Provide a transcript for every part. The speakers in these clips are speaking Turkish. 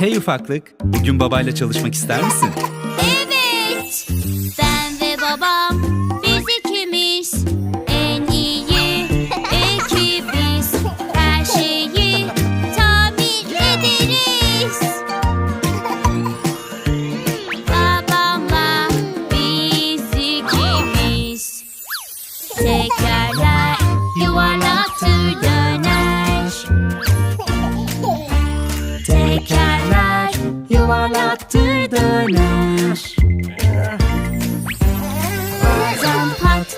Hey ufaklık, bugün babayla çalışmak ister misin?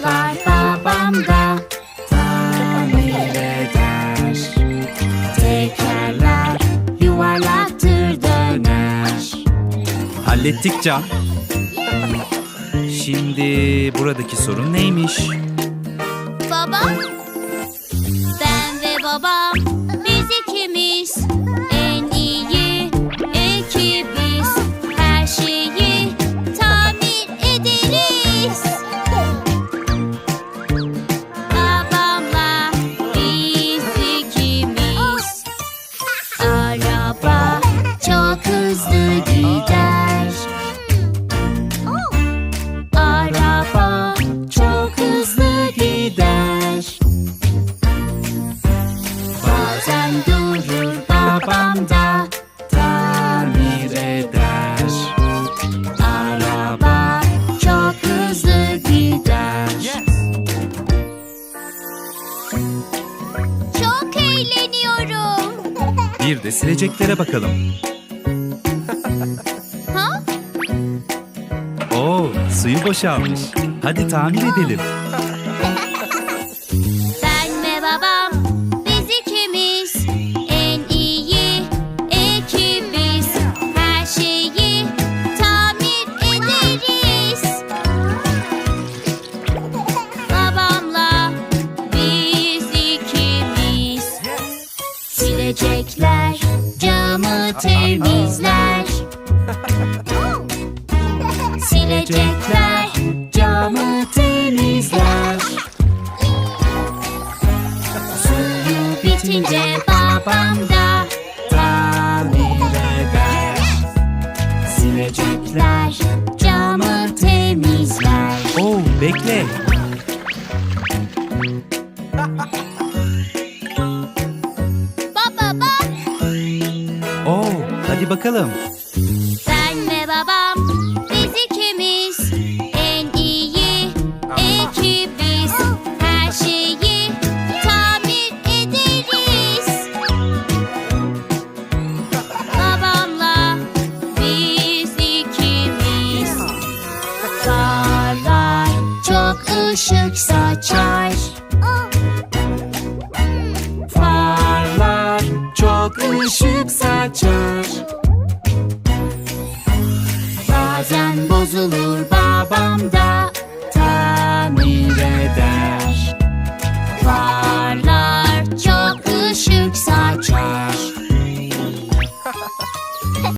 Patlar babam da tamir eder. Tekerler yuvarlaktır döner. Hallettik Can. Şimdi buradaki sorun neymiş? Baba, ben ve babam babam da tamir eder. Araba çok hızlı gider. Çok eğleniyorum. Bir de sileceklere bakalım. Ha? Oo, suyu boşalmış. Hadi tamir edelim. Temizler. Silecekler camı temizler. Suyu bitince babam da tamir eder. Silecekler camı temizler. Oo, bekle. Oo, hadi bakalım. ben ve babam biz ikimiz en iyi ekibiz. Her şeyi tamir ederiz. Babamla biz ikimiz. Farlar çok ışık saçar. Farlar çok ışık. Bazen bozulur babam da tamir eder.